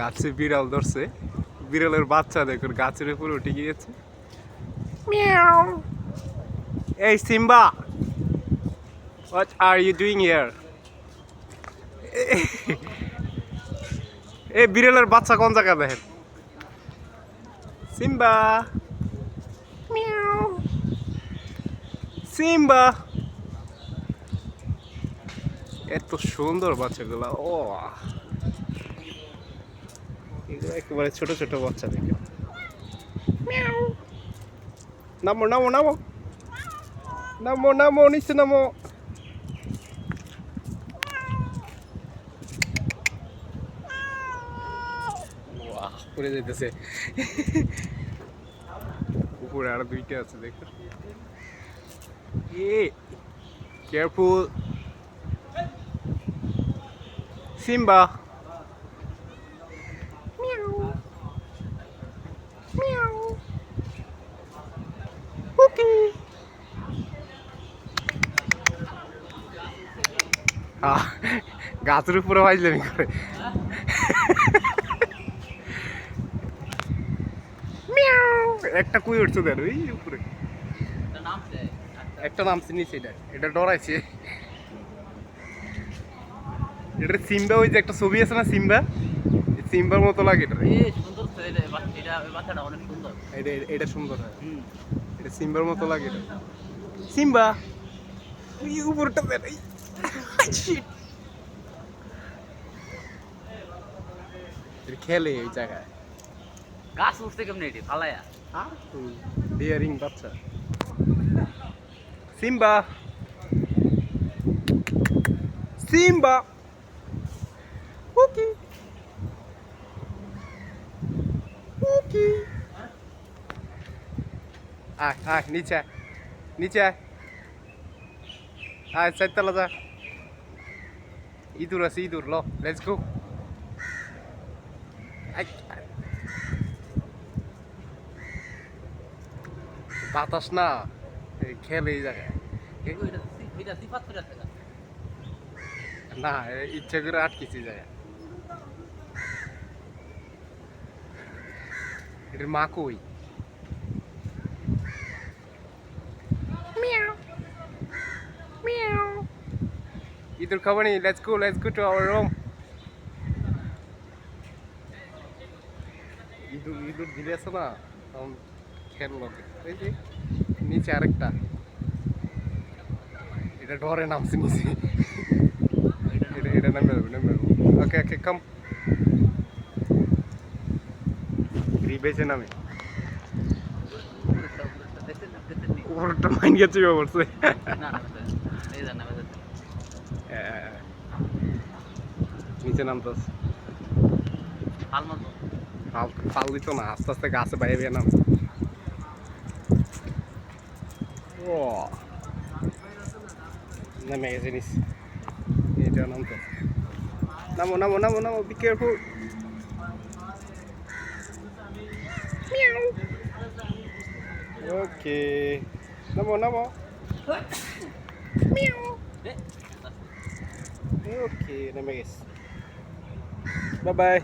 গাছে বিড়াল ধরছে। বিড়ালের বাচ্চা দেখুন, গাছের উপরে উঠে গিয়েছে। এই Simba what are you doing here এই বিড়ালের বাচ্চা কোন জায়গা দেখেন? সিম্বা। সিম্বা। এত সুন্দর বাচ্চাগুলা ও এগুলো একেবারে ছোট ছোট বাচ্চা দেখে নামো নামো নামো। নামো নামো নিচে নামো। পড়ে যেতেছে উপরে আরও দুইটা আছে দেখো। এ কেয়ারফুল সিম্বা। ওকে আহ, গাছের উপরে বাজলামি করে। একটা কুই উঠছে দেন ওই উপরে। একটা নামছে নিচে এটা এটা ডরাইছে। এটা সিম্বা ওই যে একটা ছবি আছে না সিম্বা? সিম্বার মতো লাগে এটা। এটা ওই বাচ্চাটা অনেক সুন্দর। এটা এটা সুন্দর হয়। এটা সিম্বার মতো লাগে এটা। সিম্বা! ওই উপরটা. এটা খেলে এই জায়গায়। গাছ উঠছে কেমনি এটি? ফালায়া। ডিয়ারিং বাচ্চা। সিম্বা! সিম্বা! ওকে। আয় আয় নিচে আয় নিচে আয় আয় চারতলা যা ইঁদুর আছে ইঁদুর ল লেটস গো বাতাস না এই খেলে এই জায়গায় এটা এটা সিফাত করে আছে না এ ইচ্ছে করে আটকেছি যায় এটার মা কই খাব নি let's go let's go to our room ইঁদুর ইঁদুর দিলে আছে না? তখন খেললো এই যে নিচে আরেকটা। এটা ডরে নামছে নিচে। এটা এটা নামে যাবে নামে যাবে ওকে ওকে কাম রিবেজে নামে। উপরটা মাইন গেছে বলছে না নিচে নামতাস ফাল দিত না আস্তে আস্তে গাছে বাইরে বেয়ে নাম। ও নামে গেছে নিস এটা নামতো। নামো নামো নামো নামো বি কেয়ারফুল ওকে নামো নামো। ওকে নেমে গেছে বাই বাই